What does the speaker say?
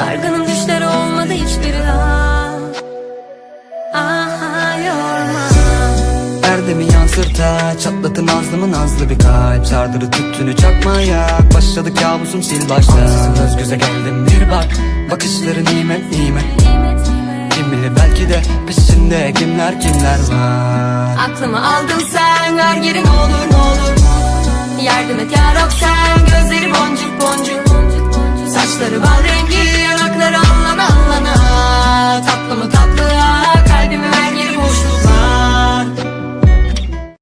Dargınım düşleri olmadı hiçbiri ah. Aha yorma. Erdemi yansırta Çatlatın nazlımı nazlı bir kalp. Sardırı tüttünü çakmaya Başladı kabusum sil başta. Ansızın göz göze geldim bir bak Bakışları nimet nimet. Kim bilir belki de peşinde kimler kimler var. Aklımı aldın sen ver geri ne olur ne olur. Yardım et yarab sen gözleri boncuk boncuk. Saçları bal